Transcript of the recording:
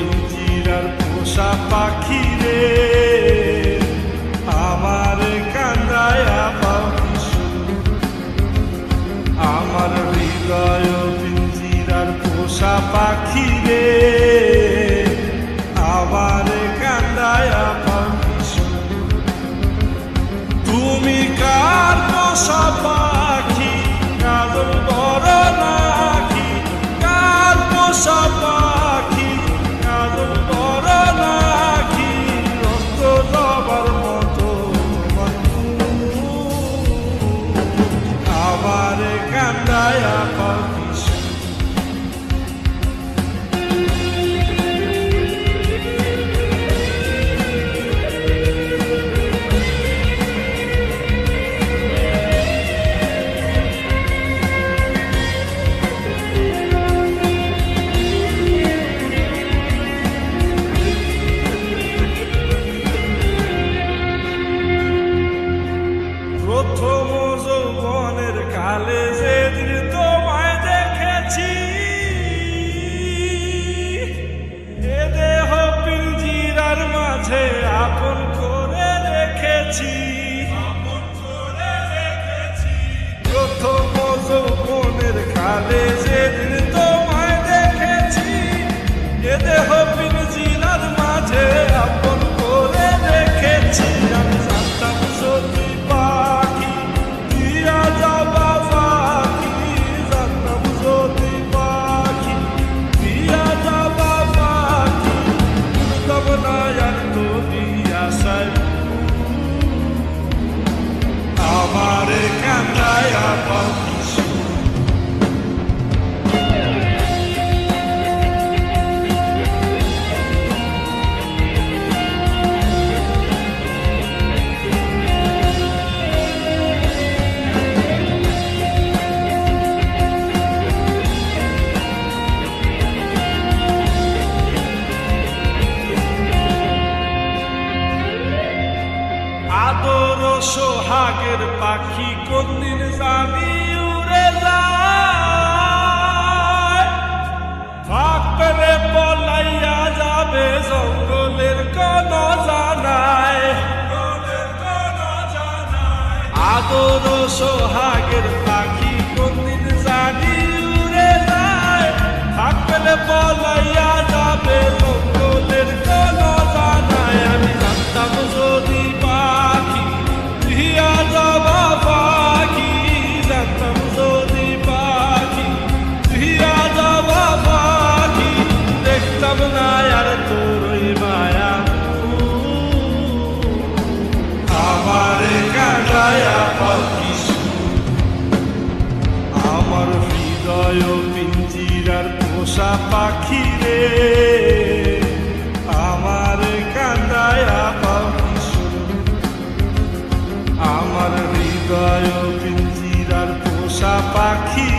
পিঞ্জিরার পোষা পাখি রে রেখেছি। প্রথম মনের খালে আদর সোহাগের পাখি কোনদিন জানি উড়ে যায়। বলাইয়া যাবে জঙ্গলের কোন জানায়। আদর সোহাগ পিঞ্জার পোষা পাখি রে। আমার কান্দায় আমার হৃদয় পিঞ্জিরার পোষা পাখি